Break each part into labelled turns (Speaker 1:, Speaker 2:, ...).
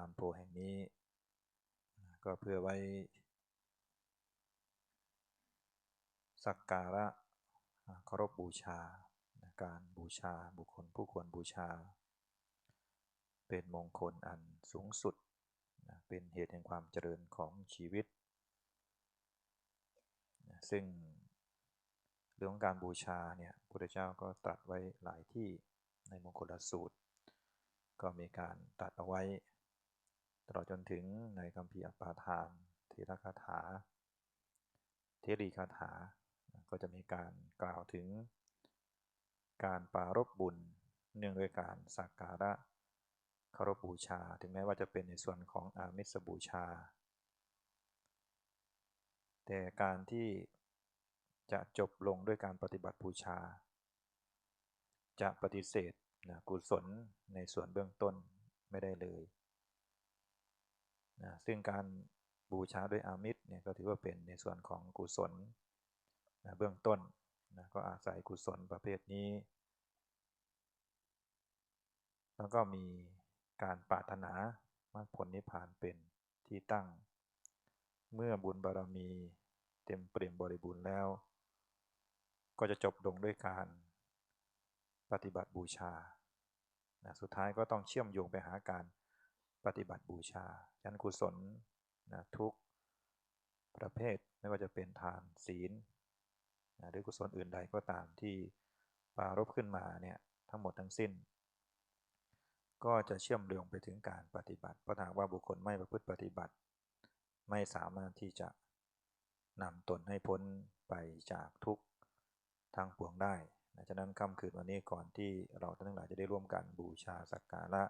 Speaker 1: ามโพแห่งนี้ ก็เพื่อไว้ สักการะเคารพบูชา การบูชาบุคคลผู้ควรบูชา เป็นมงคลอันสูงสุด เป็นเหตุแห่งความเจริญของชีวิต ซึ่งเรื่องการบูชาเนี่ยพระเจ้าก็ตรัสไว้หลายที่ในมงคลสูตร ก็มีการตรัสเอาไว้ ตลอดจนถึงในคำพีอัปปาทานเทระคาถา เทรีคาถา ก็จะมีการกล่าวถึง การปารบบุญ เนื่องด้วยการสักการะคารบูชา ถึงแม้ว่าจะเป็นในส่วนของอามิสบูชา แต่การที่จะจบลงด้วยการปฏิบัติบูชา จะปฏิเสธนะกุศลในส่วนเบื้องต้นไม่ได้เลย นะซึ่งการบูชาด้วยอามิตรเนี่ยก็ถือว่าเป็นในส่วนของกุศลนะเบื้องต้นนะก็อาศัยกุศลประเภทนี้ แล้วก็มีการปรารถนามรรคผลนิพพานเป็นที่ตั้ง เมื่อบุญบารมีเต็มเปี่ยมบริบูรณ์แล้ว ก็จะจบลงด้วยการปฏิบัติบูชานะสุดท้ายก็ต้องเชื่อมโยงไปหาการ ปฏิบัติบูชายันกุศลนะทุกประเภทไม่ว่าจะเป็นทานศีลนะหรือกุศลอื่นใดก็ตามที่ปารบขึ้นมาเนี่ยทั้งหมดทั้งสิ้น ก็จะเชื่อมโยงไปถึงการปฏิบัติ เพราะหากว่าบุคคลไม่ประพฤติปฏิบัติ ไม่สามารถที่จะนำตนให้พ้นไปจากทุกทางปวงได้นะฉะนั้นค่ำคืนวันนี้ก่อนที่เราทั้งหลายจะได้ร่วมกันบูชาสักการะ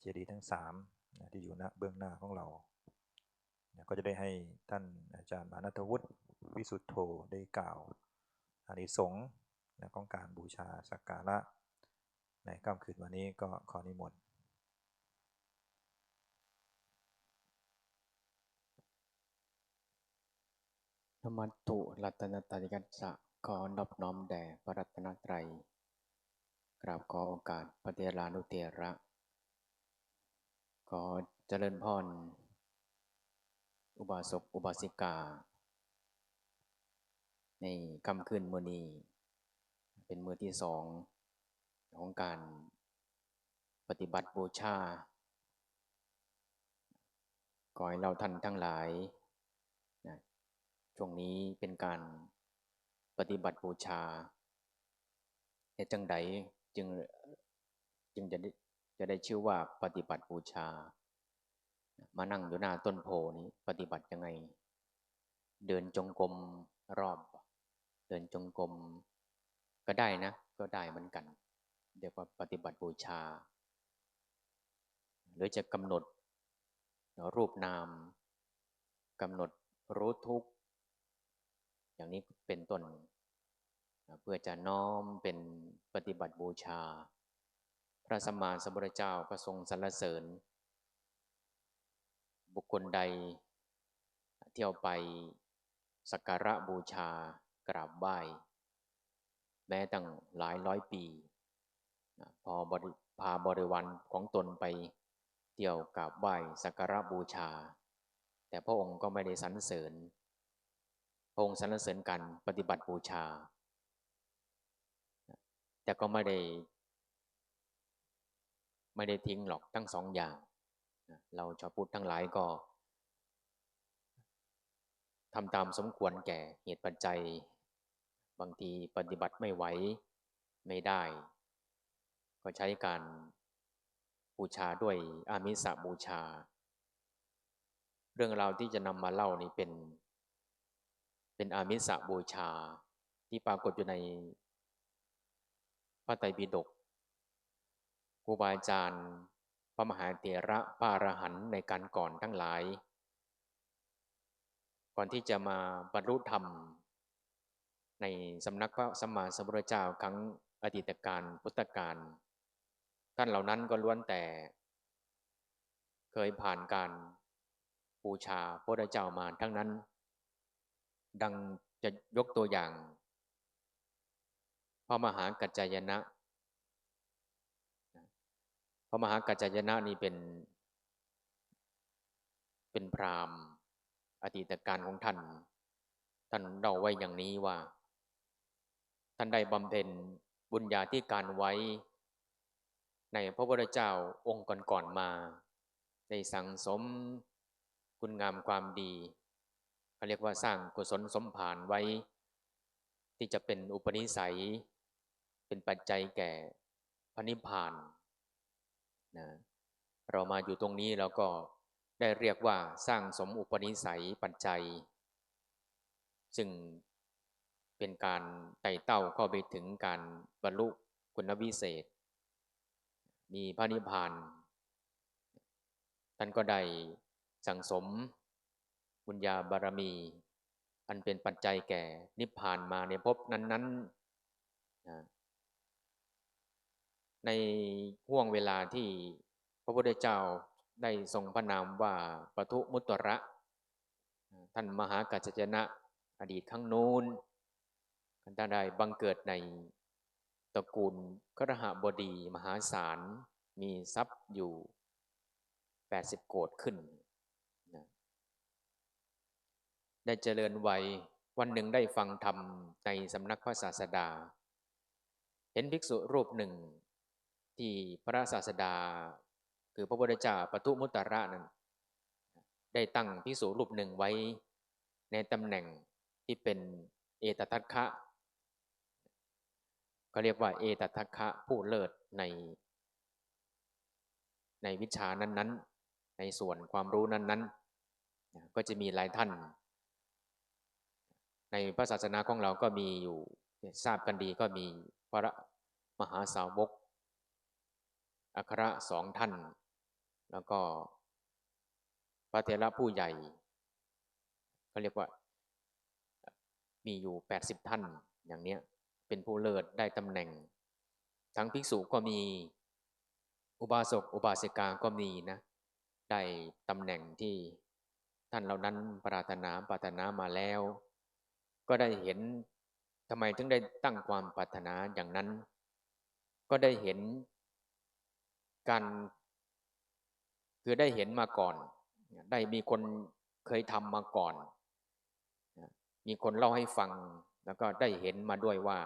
Speaker 1: เจดีย์ทั้ง3นะที่อยู่ณเบื้องหน้าของเรา ก็จะได้ให้ท่านอาจารย์มานัทวุฒิวิสุทธโธได้กล่าวอานิสงส์ของการบูชาสักการะ ในค่ำคืนวันนี้ก็ขอนิมนต์
Speaker 2: ธรรมตุรัตนตริกัสสะขอนอบน้อมแด่พระรัตนตรัย กราบขอโอกาสพระเทรานุเตระ ขอเจริญพร อุบาสก อุบาสิกา ในคำคืนมือนีเป็นมือที่สองของการปฏิบัติบูชาขอให้เราท่านทั้งหลายนะช่วงนี้เป็นการปฏิบัติบูชาเหตุจังใดจึงจึงจะได้ จะได้ชื่อว่าปฏิบัติบูชา มานั่งอยู่หน้าต้นโพนี้ ปฏิบัติยังไง เดินจงกรมรอบ เดินจงกรมก็ได้นะ ก็ได้เหมือนกันเดี๋ยวว่าปฏิบัติบูชา หรือจะกำหนดรูปนามกำหนดรู้ทุกอย่างนี้เป็นต้น เพื่อจะน้อมเป็นปฏิบัติบูชา พระสัมมาสัมพุทธเจ้าก็ทรงสรรเสริญ บุคคลใดเที่ยวไปสักการะบูชากราบไหว้แม้ตั้งหลายร้อยปี พอบริพาบริวารของตนไปเที่ยวกราบไหว้สักการะบูชา แต่พระองค์ก็ไม่ได้สรรเสริญ พระองค์สรรเสริญกันปฏิบัติบูชา แต่ก็ไม่ได้ ไม่ได้ทิ้งหรอกทั้งสองอย่าง เราชาวพุทธทั้งหลายก็ทำตามสมควรแก่เหตุปัจจัย บางทีปฏิบัติไม่ไหวไม่ได้ ก็ใช้การบูชาด้วยอามิสบูชา เรื่องราวที่จะนำมาเล่านี้เป็น เป็นอามิสบูชาที่ปรากฏอยู่ในพระไตรปิฎก รูบาอาจารย์ พระมหาเถระพระอรหันต์ในการก่อนทั้งหลาย ก่อนที่จะมาบรรลุธรรม ในสำนักพระสัมมาสัมพุทธเจ้าครั้งอดีตการพุทธกาลท่านเหล่านั้นก็ล้วนแต่ เคยผ่านการบูชาพระเจ้ามาทั้งนั้น ดังจะยกตัวอย่างพระมหากัจจายนะ พระมหากัจจายนะนี่เป็น เป็นพรามอดีตการของท่าน ท่านเล่าไว้อย่างนี้ว่า ท่านได้บำเพ็ญบุญญาธิการไว้ ในพระพุทธเจ้าองค์ก่อนๆมาได้สั่งสมคุณงามความดีเขาเรียกว่าสร้างกุศลสมผานไว้ ที่จะเป็นอุปนิสัย เป็นปัจจัยแก่พระนิพพาน นะเรามาอยู่ตรงนี้เราก็ได้เรียกว่าสร้างสมอุปนิสัยปัจจัย ซึ่งเป็นการไต่เต้าเข้าไปถึงการบรรลุคุณวิเศษ มีพระนิพพานท่านก็ได้สั่งสมบุญญาบารมี อันเป็นปัจจัยแก่นิพพานมาในภพนั้นๆนะ ในห่วงเวลาที่พระพุทธเจ้าได้ทรงพระนามว่าปทุมุตตระ ท่านมหากัจจนะอดีตข้างนู้นท่านได้บังเกิดในตระกูลครหบดีมหาศาล มีทรัพย์อยู่ 80 โกดขึ้นนะได้เจริญวัยวันหนึ่งได้ฟังธรรมในสำนักพระศาสดา เห็นภิกษุรูปหนึ่ง ที่พระศาสดา คือพระพุทธเจ้าปทุมุตตระนั้น ได้ตั้งภิกษุรูปหนึ่งไว้ในตำแหน่งที่เป็นเอตทัคคะก็เรียกว่าเอตทัคคะผู้เลิศใน ในวิชานั้นๆ ในส่วนความรู้นั้นๆ ก็จะมีหลายท่าน ในพระศาสนาของเราก็มีอยู่ทราบกันดีก็มีพระมหาสาวก อัครสองท่าน แล้วก็พระเทระผู้ใหญ่เขาเรียกว่า มีอยู่ 80 ท่านอย่างเนี้ยเป็นผู้เลิศได้ตำแหน่ง ทั้งภิกษุก็มีอุบาสกอุบาสิกาก็มีนะ ได้ตำแหน่งที่ท่านเหล่านั้นปรารถนาปรารถนามาแล้ว ก็ได้เห็นทำไมถึงได้ตั้งความปรารถนาอย่างนั้น ก็ได้เห็น การคือได้เห็นมาก่อน ได้มีคนเคยทำมาก่อน มีคนเล่าให้ฟัง แล้วก็ได้เห็นมาด้วยว่า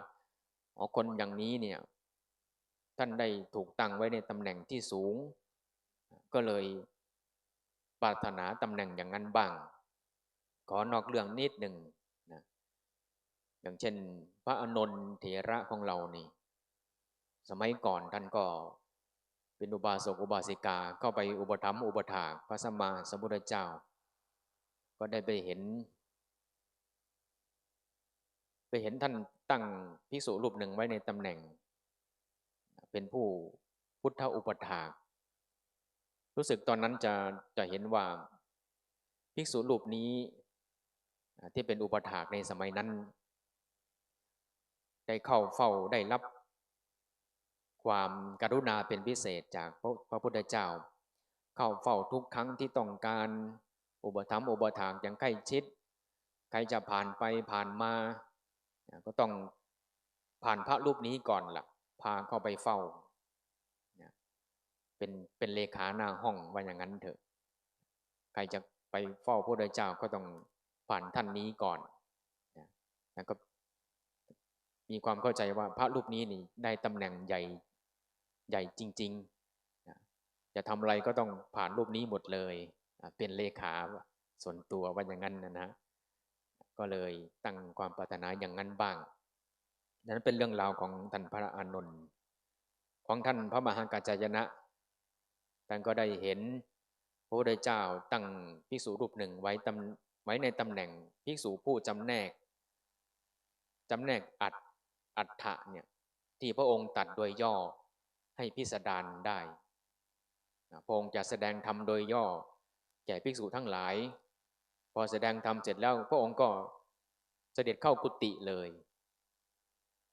Speaker 2: อ๋อคนอย่างนี้เนี่ย ท่านได้ถูกตั้งไว้ในตำแหน่งที่สูง ก็เลยปรารถนาตำแหน่งอย่างนั้นบ้าง ขอนอกเรื่องนิดหนึ่งนะอย่างเช่น พระอนนทเถระของเรานี่ สมัยก่อนท่านก็ เป็นอุบาสกอุบาสิกาเข้าไปอุปถัมภ์อุปถาพระสัมมาสัมพุทธเจ้า ก็ได้ไปเห็น ไปเห็นท่านตั้งภิกษุรูปหนึ่งไว้ในตำแหน่ง เป็นผู้พุทธอุปถากรู้สึกตอนนั้นจะจะเห็นว่าภิกษุรูปนี้ที่เป็นอุปถากในสมัยนั้น ได้เข้าเฝ้าได้รับ ความกรุณาเป็นพิเศษจากพระพุทธเจ้า เข้าเฝ้าทุกครั้งที่ต้องการอุปถัมภ์อุปถากอย่างใกล้ชิด ใครจะผ่านไปผ่านมา ก็ต้องผ่านพระรูปนี้ก่อนละ่ะ พาเข้าไปเฝ้าเป็นเป็นเลขาหน้าห้องว่าอย่างนั้นเถอะ ใครจะไปเฝ้าพระพุทธเจ้าก็ต้องผ่านท่านนี้ก่อนแล้วก็มีความเข้าใจว่าพระรูปนี้นี่ได้ตำแหน่งใหญ่ ใหญ่จริงๆจะทำอะไรก็ต้องผ่านรูปนี้หมดเลยเป็นเลขาส่วนตัวว่าอย่างนั้นนะนะก็เลยตั้งความปรารถนาอย่างนั้นบ้างนั้นเป็นเรื่องราวของท่านพระอานนท์ของท่านพระมหากัจจายนะท่านก็ได้เห็นพระพุทธเจ้าตั้งภิกษุรูปหนึ่งไว้ตำไว้ในตำแหน่งภิกษุผู้จำแนกจำแนกอัดอัฏฐะเนี่ยที่พระองค์ตัดโดยย่อ ให้พิสดารได้พระองค์จะแสดงธรรมโดยย่อ แก่ภิกษุทั้งหลาย พอแสดงธรรมเสร็จแล้วพระองค์ก็เสด็จเข้ากุฏิเลย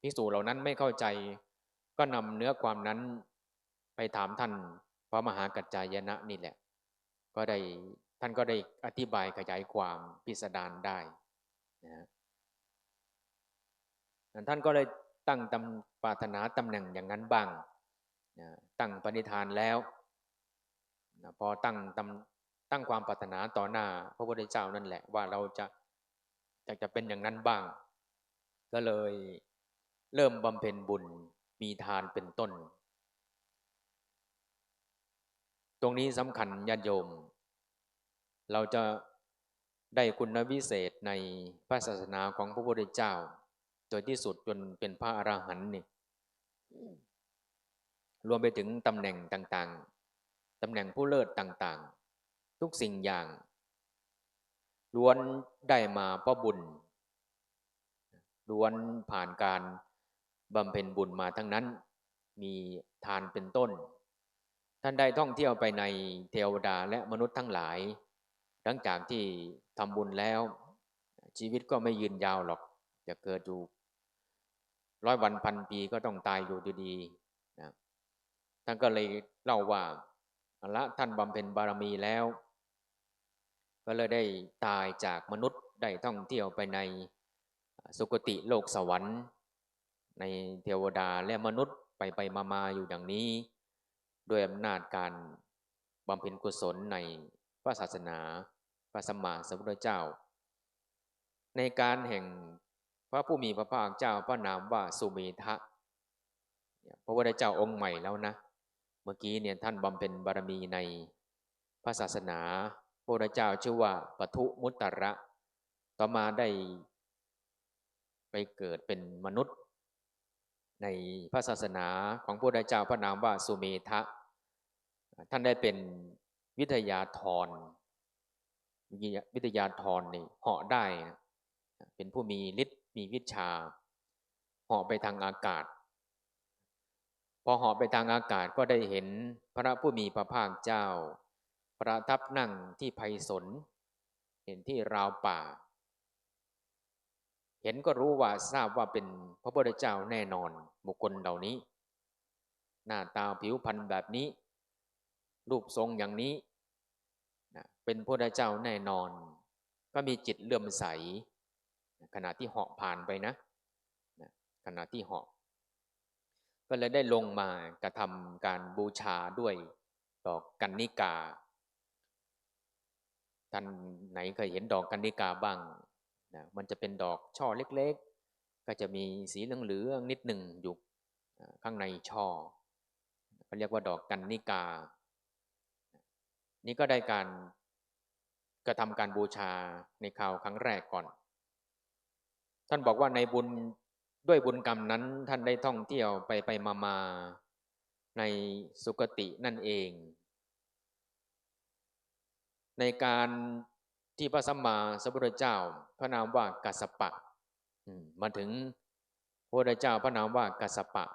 Speaker 2: ภิกษุเหล่านั้นไม่เข้าใจ ก็นำเนื้อความนั้นไปถามท่านพระมหากัจจายนะนี่แหละ ก็ได้ท่านก็ได้อธิบายขยายความพิสดารได้นะท่านก็เลยตั้งตำปรารถนาตำแหน่งอย่างนั้นบ้าง ตั้งปณิธานแล้วพอตั้งตตั้งความปรารถนาต่อหน้าพระพุทธเจ้านั่นแหละ ว่าเราจะอยากจะเป็นอย่างนั้นบ้าง ก็เลยเริ่มบำเพ็ญบุญมีทานเป็นต้น ตรงนี้สำคัญญาติโยม เราจะได้คุณวิเศษในพระศาสนาของพระพุทธเจ้า โดยที่สุดจนเป็นพระอรหันต์นี่ รวมไปถึงตำแหน่งต่างๆ ตำแหน่งผู้เลิศต่างๆ ทุกสิ่งอย่าง ล้วนได้มาเพราะบุญ ล้วนผ่านการบำเพ็ญบุญมาทั้งนั้น มีทานเป็นต้น ท่านได้ท่องเที่ยวไปในเทวดาและมนุษย์ทั้งหลาย หลังจากที่ทำบุญแล้ว ชีวิตก็ไม่ยืนยาวหรอก จะเกิดอยู่ร้อยวันพันปีก็ต้องตายอยู่ดี ท่านก็เลยเล่าว่าละท่านบำเพ็ญบารมีแล้ว ก็เลยได้ตายจากมนุษย์ได้ท่องเที่ยวไปในสุคติโลกสวรรค์ ในเทวดาและมนุษย์ไปไปมามาอยู่อย่างนี้ ด้วยอำนาจการบำเพ็ญกุศลในพระศาสนา พระสัมมาสัมพุทธเจ้า ในการแห่งพระผู้มีพระภาคเจ้าพระนามว่าสุเมทะพระพุทธเจ้าองค์ใหม่แล้วนะ เมื่อกี้เนี่ยท่านบำเพ็ญบารมีในพระศาสนาพระพุทธเจ้าชื่อว่าปทุมุตตระ ต่อมาได้ไปเกิดเป็นมนุษย์ ในพระศาสนาของพระพุทธเจ้าพระนามว่าสุเมทะ ท่านได้เป็นวิทยาธรวิทยาธรนี่เหาะได้ เป็นผู้มีฤทธิ์มีวิชาเหาะไปทางอากาศ อเหาะไปทางอากาศก็ได้เห็นพระผู้มีพระภาคเจ้า ประทับนั่งที่ไพศลเห็นที่ราวป่า เห็นก็รู้ว่าทราบว่าเป็นพระพุทธเจ้าแน่นอนบุคคลเหล่านี้ หน้าตาผิวพรรณแบบนี้ รูปทรงอย่างนี้นะเป็นพระพุทธเจ้าแน่นอน ก็มีจิตเลื่อมใส ขณะที่เหาะผ่านไปนะ ขณะที่เหาะ ก็เลยได้ลงมากระทำการบูชาด้วยดอกกันนิกา ท่านไหนเคยเห็นดอกกันนิกาบ้างนะมันจะเป็นดอกช่อเล็กๆ ก็จะมีสีเหลืองๆนิดหนึ่งอยู่ข้างในช่อเขาเรียกว่าดอกกันนิกา นี่ก็ได้การกระทำการบูชาในข่าวครั้งแรกก่อน ท่านบอกว่าในบุญ ด้วยบุญกรรมนั้นท่านได้ท่องเที่ยวไปไปมามาในสุคตินั่นเอง ในการที่พระสัมมาสัมพุทธเจ้า พระนามว่ากัสสปะมาถึงพระพุทธเจ้าพระนามว่ากัสสปะ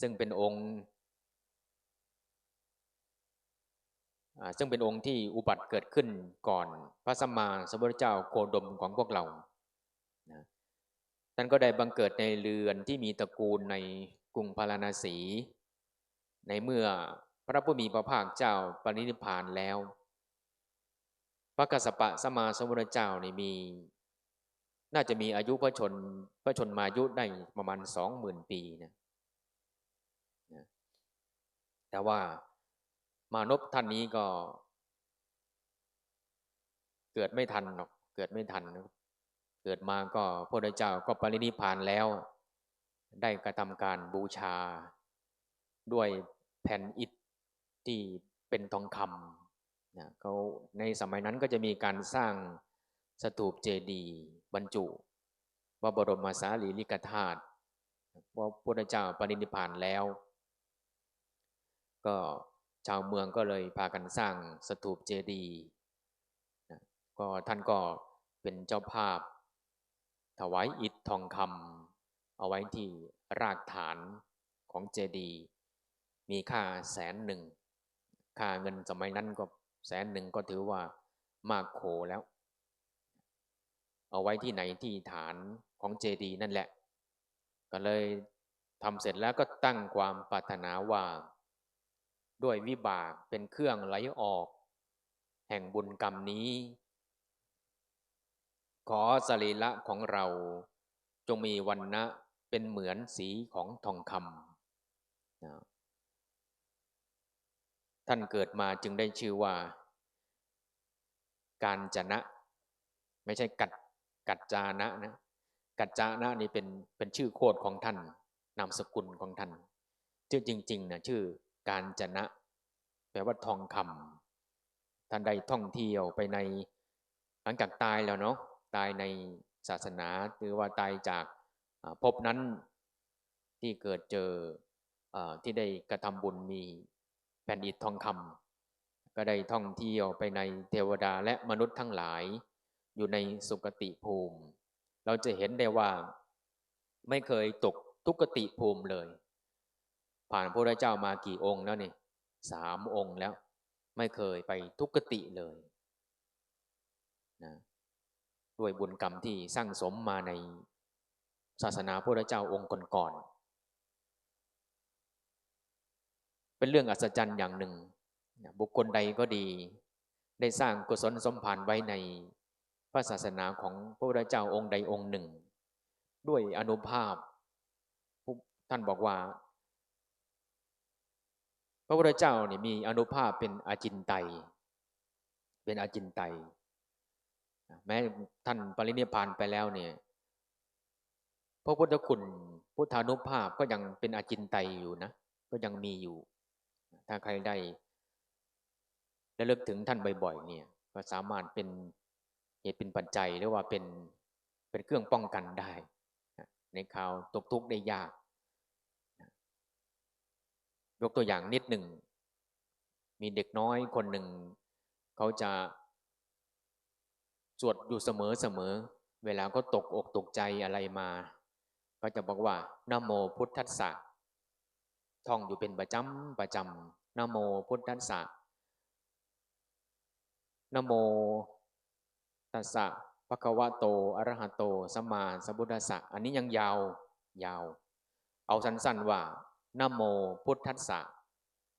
Speaker 2: ซึ่งเป็นองค์ซึ่งเป็นองค์ที่อุบัติเกิดขึ้นก่อนพระสัมมาสัมพุทธเจ้าโคดมของพวกเรา ท่านก็ได้บังเกิดในเรือนที่มีตระกูลในกรุงพาราณสี ในเมื่อพระผู้มีพระภาคเจ้าปรินิพพานแล้ว พระกัสสปะสมาสมุทธเจ้านี่มี น่าจะมีอายุพระชนพระชนมายุได้ประมาณสองหมื่นปีนะแต่ว่ามานพท่านนี้ก็ เกิดไม่ทันหรอกเกิดไม่ทัน เกิดมาก็พระพุทธเจ้าก็ปรินิพานแล้ว ได้กระทำการบูชา ด้วยแผ่นอิฐที่เป็นทองคำนะเขาในสมัยนั้นก็จะมีการสร้างสถูปเจดีย์บรรจุพระบรมสารีริกธาตุพระพุทธเจ้าปรินิพานแล้ว ก็ชาวเมืองก็เลยพากันสร้างสถูปเจดีย์ก็ท่านก็เป็นเจ้าภาพ ถวายอิฐทองคำเอาไว้ที่รากฐานของเจดีย์มีค่าแสนหนึ่ง ค่าเงินสมัยนั้นก็แสนหนึ่งก็ถือว่ามากโขแล้ว เอาไว้ที่ไหนที่ฐานของเจดีย์นั่นแหละ ก็เลยทำเสร็จแล้วก็ตั้งความปรารถนาว่า ด้วยวิบากเป็นเครื่องไหลออก แห่งบุญกรรมนี้ ขอสรีละของเรา จงมีวันนะเป็นเหมือนสีของทองคำท่านเกิดมาจึงได้ชื่อว่า การจนะ ไม่ใช่กัดกัจจานะนะ กัจจานะนี่เป็นเป็นชื่อโคดของท่าน นามสกุลของท่าน ชื่อจริงๆนะชื่อการจนะ แปลว่าทองคำท่านใดท่องเที่ยวไปในหลังจากตายแล้วเนาะ ตายในศาสนาหรือว่าตายจากภพนั้นที่เกิดเจออที่ได้กระทำบุญมีแผ่นดินทองคำก็ได้ท่องเที่ยวไปในเทวดาและมนุษย์ทั้งหลาย อยู่ในสุคติภูมิ เราจะเห็นได้ว่าไม่เคยตกทุกติภูมิเลย ผ่านพระเจ้ามากี่องค์แล้วนี่สามองค์แล้ว ไม่เคยไปทุกติเลยนะ ด้วยบุญกรรมที่สร้างสมมาในศาสนาพระเจ้าองค์ก่อนๆเป็นเรื่องอัศจรรย์อย่างหนึ่ง บุคคลใดก็ดี ได้สร้างกุศลสมภารไว้ในพระศาสนาของพระพุทธเจ้าองค์ใดองค์หนึ่ง ด้วยอนุภาพ ท่านบอกว่า พระพุทธเจ้านี่มีอนุภาพเป็นอาจินไต เป็นอาจินไตย แม้ท่านปรินิพานไปแล้วเนี่ยพระพุทธคุณพุทธานุภาพก็ยังเป็นอาจินไตยอยู่นะ ก็ยังมีอยู่ ถ้าใครได้และเลิกถึงท่านบ่อยๆเนี่ย ก็สามารถเป็นเหตุเป็นปัจจัยหรือว่าเป็นเป็นเครื่องป้องกันได้ ในข่าวตกทุกข์ได้ยาก ยกตัวอย่างนิดหนึ่ง มีเด็กน้อยคนหนึ่ง เขาจะ สวดอยู่เสมอเสมอ เวลาก็ตกอกตกใจอะไรมา ก็จะบอกว่านโมพุทธัสสะท่องอยู่เป็นประจำประจำนโมพุทธัสสะนโมตัสสะภะคะวะโตอะระหะโตสัมมาสัมพุทธัสสะอันนี้ยังยาวยาว เอาสั้นๆว่านโมพุทธัสสะ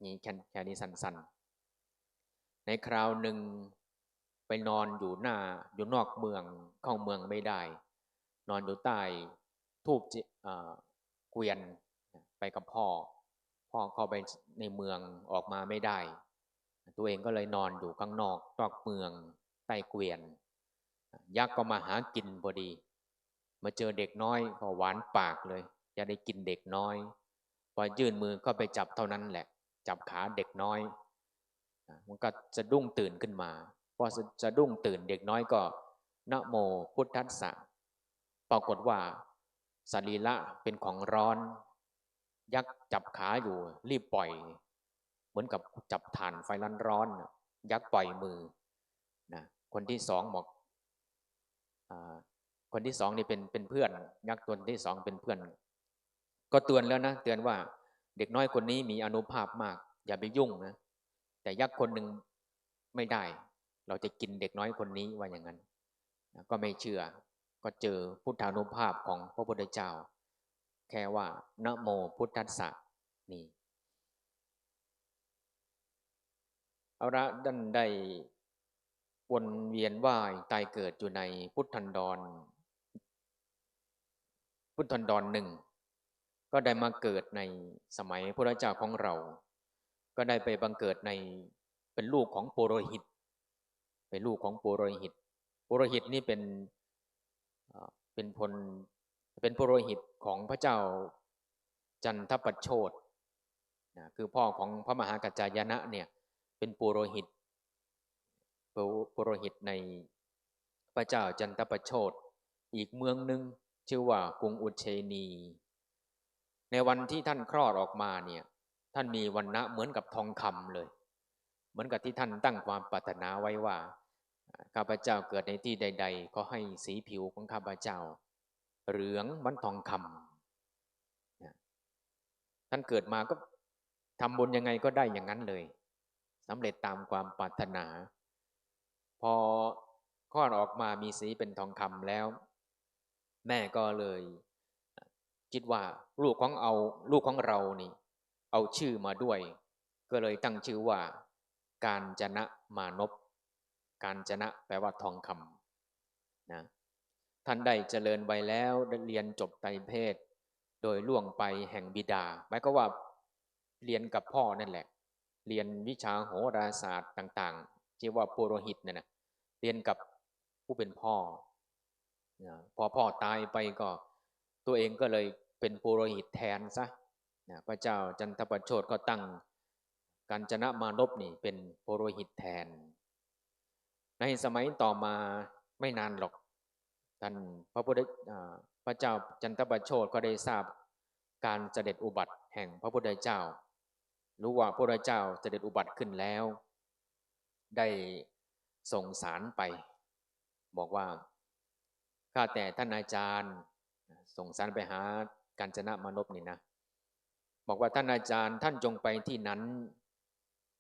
Speaker 2: นี่แค่แค่นี้สั้นๆ ในคราวหนึ่ง ไปนอนอยู่หน้าอยู่นอกเมืองเข้าเมืองไม่ได้ นอนอยู่ใต้ทูบเกวียนไปกับพ่อ พ่อเข้าไปในเมืองออกมาไม่ได้ ตัวเองก็เลยนอนอยู่ข้างนอกนอกเมืองใต้เกวียน ยักษ์ก็มาหากินพอดี มาเจอเด็กน้อยก็หวานปากเลยจะได้กินเด็กน้อย พอยื่นมือก็ไปจับเท่านั้นแหละ จับขาเด็กน้อย มันก็จะดุ้งตื่นขึ้นมา พอจะดุ้งตื่นเด็กน้อยก็นะโมพุทธัสสะปรากฏว่าสรีละเป็นของร้อน ยักษ์จับขาอยู่รีบปล่อย เหมือนกับจับฐานไฟร้อนร้อนยักษ์ปล่อยมือนะคนที่สองบอกอคนที่สองนี่เป็นเป็นเพื่อน ยักษ์ตัวที่สองเป็นเพื่อน ก็เตือนแล้วนะเตือนว่าเด็กน้อยคนนี้มีอนุภาพมาก อย่าไปยุ่งนะแต่ยักษ์คนหนึ่งไม่ได้ เราจะกินเด็กน้อยคนนี้ว่าอย่างนั้นก็ไม่เชื่อ ก็เจอพุทธานุภาพของพระพุทธเจ้า แค่ว่านะโมพุทธัสสะนี่เอาละดันได้วนเวียนว่ายตายเกิดอยู่ในพุทธันดร พุทธันดรหนึ่ง ก็ได้มาเกิดในสมัยพระเจ้าของเรา ก็ได้ไปบังเกิดในเป็นลูกของปุโรหิต เป็นลูกของปุโรหิต ปุโรหิตนี่เป็นเป็นพลเป็นปุโรหิตของพระเจ้าจันทปโชตนะคือพ่อของพระมหากัจจายนะเนี่ยเป็นปุโรหิตปุโรหิตในพระเจ้าจันทปโชตอีกเมืองหนึ่งชื่อว่ากรุงอุเชนี ในวันที่ท่านคลอดออกมาเนี่ยท่านมีวันณะเหมือนกับทองคำเลย หมือนกับที่ท่านตั้งความปรารถนาไว้ว่าข้าพเจ้าเกิดในที่ใด ๆ ก็ให้สีผิวของข้าพเจ้า เหลืองมันทองคำท่านเกิดมาก็ทำบุญยังไงก็ได้อย่างนั้นเลยสำเร็จตามความปรารถนา พอคลอดออกมามีสีเป็นทองคำแล้ว แม่ก็เลย คิดว่าลูกของเอาลูกของเรานี่ เอาชื่อมาด้วย ก็เลยตั้งชื่อว่า การจนะมานพการจนะแปลว่าทองคำนะท่านได้เจริญไว้แล้วเรียนจบไตรเพศ โดยล่วงไปแห่งบิดาหมายก็ว่าเรียนกับพ่อนั่นแหละ เรียนวิชาโหราศาสตร์ต่างๆที่ว่าปุโรหิตเนี่ยนะเรียนกับผู้เป็นพ่อนะพอพ่อตายไปก็ ตัวเองก็เลยเป็นปุโรหิตแทนซะนะพระเจ้าจันทประโชดก็ตั้ง การจนะมานพนี่เป็นปุโรหิตแทน ในสมัยต่อมาไม่นานหรอก ท่านพระพุทธพระเจ้าจันทประโชดก็ได้ทราบการเสด็จอุบัติแห่งพระพุทธเจ้า รู้ว่าพระพุทธเจ้าเสด็จอุบัติขึ้นแล้ว ได้ส่งสารไป บอกว่าข้าแต่ท่านอาจารย์ ส่งสารไปหาการจนะมานพนี่นะบอกว่าท่านอาจารย์ท่านจงไปที่นั้น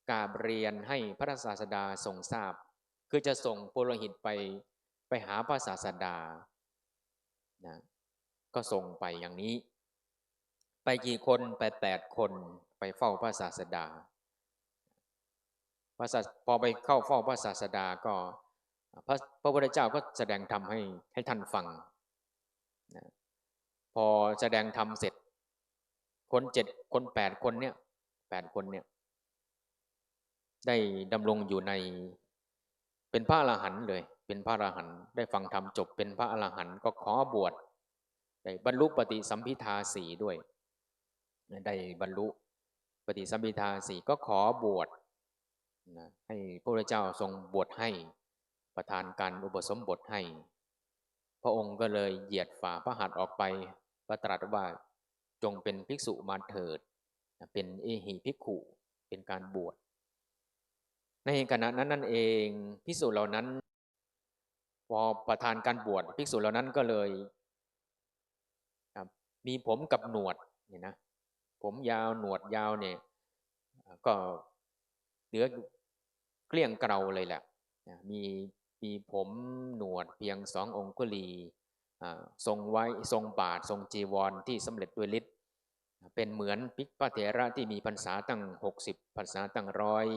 Speaker 2: กาบเรียนให้พระศาสดาทรงทราบ คือจะส่งปุโรหิตไปไปหาพระศาสดานะก็ส่งไปอย่างนี้ ไปกี่คนไปแปดคนไปเฝ้าพระศาสดาพระพอไปเข้าเฝ้าพระศาสดาก็พระพระพุทธเจ้าก็แสดงธรรมให้ให้ท่านฟังนะพอแสดงธรรมเสร็จ คนเจ็ดคนแปดคนเนี่ยแปดคนเนี่ย ได้ดำรงอยู่ใน เป็นพระอรหันต์เลย เป็นพระอรหันต์ได้ฟังธรรมจบเป็นพระอรหันต์ก็ขอบวชได้บรรลุปฏิสัมพิทาสีด้วย ได้บรรลุปฏิสัมพิทาสีก็ขอบวชนะให้พระพุทธเจ้าทรงบวชให้ประทานการอุปสมบทให้ พระองค์ก็เลยเหยียดฝ่าพระหัตถ์ออกไปประตรัสว่าจงเป็นภิกษุมาเถิด เป็นเอหิภิกขุ เป็นการบวช ในขณะนั้นนั่นเองภิกษุเหล่านั้น พอประทานการบวชภิกษุเหล่านั้นก็เลยมีผมกับหนวดเนี่ยนะผมยาวหนวดยาวเนี่ยก็เหลือเกลี้ยงเกลาเลยแหละมีมีผมหนวดเพียงสององคุลีทรงไว้ทรงบาททรงจีวรที่สำเร็จด้วยฤทธิ์เป็นเหมือนพิกพระเถระที่มีพรรษาตั้งหกสิบพรรษาตั้งร้อย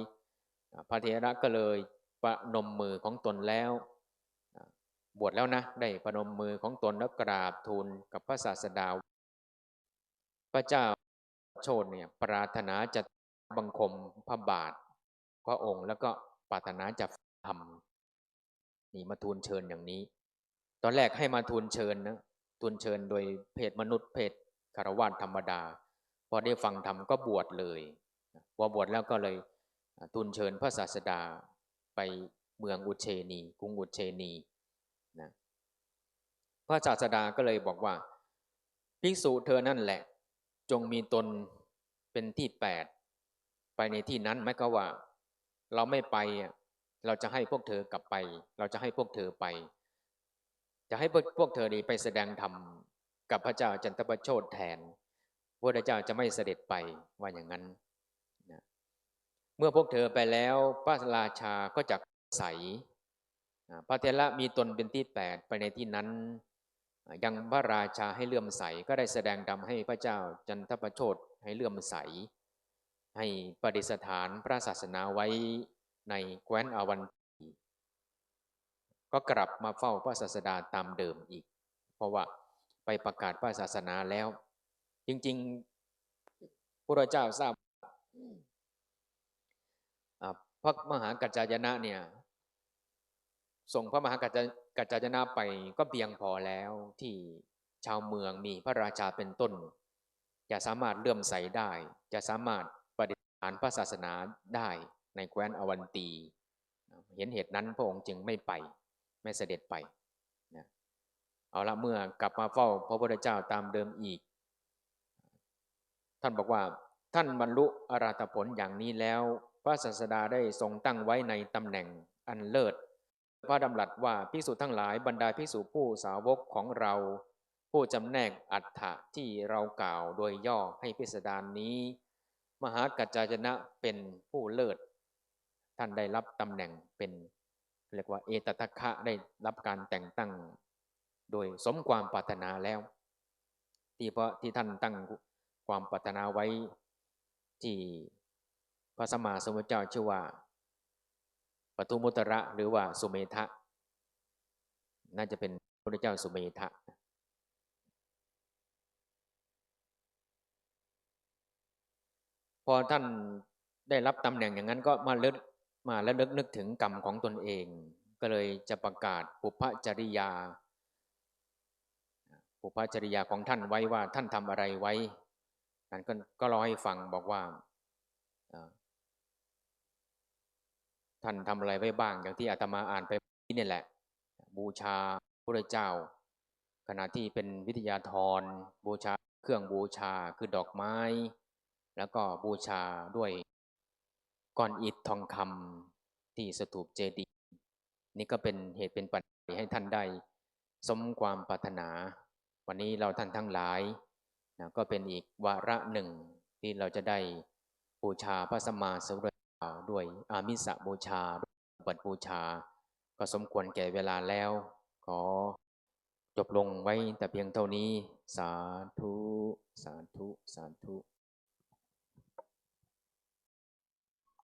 Speaker 2: พระเถระก็เลยประนมมือของตนแล้ว บวชแล้วนะ ได้ประนมมือของตนแล้วกราบทูลกับพระศาสดา พระเจ้าโชดเนี่ยปรารถนาจะบังคมพระบาท พระองค์แล้วก็ปรารถนาจะทำนี่มาทูลเชิญอย่างนี้ ตอนแรกให้มาทูลเชิญนะทูลเชิญโดยเพศมนุษย์เพศคารวะธรรมดา พอได้ฟังธรรมก็บวชเลยพอบวชแล้วก็เลย ทูลเชิญพระศาสดาไปเมืองอุเชนี กรุงอุเชนีนะพระศาสดาก็เลยบอกว่า ภิกษุเธอนั่นแหละ จงมีตนเป็นที่แปดไปในที่นั้นไม่ก็ว่า เราไม่ไปเราจะให้พวกเธอกลับไป เราจะให้พวกเธอไป จะให้พวกเธอดีไปแสดงธรรมกับพระเจ้าจันทประโชดแทนพระเจ้าจะไม่เสด็จไปว่าอย่างนั้น เมื่อพวกเธอไปแล้วพระราชาก็จะใสพระเทระมีตนเป็นที่แปดไปในที่นั้น ยังพระราชาให้เลื่อมใสก็ได้แสดงธรรมให้พระเจ้าจันทประโชดให้เลื่อมใส ให้ประดิษฐานพระศาสนาไว้ในแคว้นอาวันตีก็กลับมาเฝ้าพระศาสดาตามเดิมอีก เพราะว่าไปประกาศพระศาสนาแล้ว จริงๆพระเจ้าทราบ พระมหากัจจายนะเนี่ย ส่งพระมหากัจจายนะไปก็เพียงพอแล้วที่ชาวเมืองมีพระราชาเป็นต้น จะสามารถเลื่อมใสได้ จะสามารถอ่านพระศาสนาได้ในแคว้นอวันตี เห็นเหตุนั้นพระองค์จึงไม่ไป ไม่เสด็จไปนะเอาละเมื่อกลับมาเฝ้าพระพุทธเจ้าตามเดิมอีก ท่านบอกว่าท่านบรรลุอรหัตผลอย่างนี้แล้ว พระศาสดาได้ทรงตั้งไว้ในตำแหน่งอันเลิศ พระดำรัสว่าพิสุทั้งหลายบรรดาพิสุผู้สาวกของเรา ผู้จำแนกอัฏฐะที่เรากล่าวโดยย่อให้พิสดารนนี้ มหากัจจายนะเป็นผู้เลิศ ท่านได้รับตำแหน่งเป็นเรียกว่าเอตทัคะได้รับการแต่งตั้ง โดยสมความปรารถนาแล้ว ที่เพราะที่ท่านตั้งความปรารถนาไว้ที่ ระสมมาสมุทรเจ้าชื่อว่าปทุมุตระหรือว่าสุเมธะน่าจะเป็นพระเจ้าสุเมธะพอท่านได้รับตำแหน่งอย่างนั้นก็มาเลิกมาแล้วนึกนึกถึงกรรมของตนเอง ก็เลยจะประกาศปุพพจริยาปุพพจริยาของท่านไว้ว่าท่านทำอะไรไว้นั้นก็ก็เล่าให้ฟังบอกว่า ท่านทำอะไรไว้บ้าง อย่างที่อาตมาอ่านไปนี่แหละ บูชาพระเจ้า ขณะที่เป็นวิทยาธรบูชาเครื่องบูชาคือดอกไม้ แล้วก็บูชาด้วยก้อนอิฐทองคำที่สถูปเจดีย์นี่ก็เป็นเหตุเป็นปัจจัยให้ท่านได้สมความปรารถนา วันนี้เราท่านทั้งหลายนะก็เป็นอีกวาระหนึ่งที่เราจะได้บูชาพระสัมมาสัมพุทธ ด้วยอามิสบูชาบัตรบูชา ก็สมควรแก่เวลาแล้ว ขอจบลงไว้แต่เพียงเท่านี้ สาธุ สาธุ สาธุ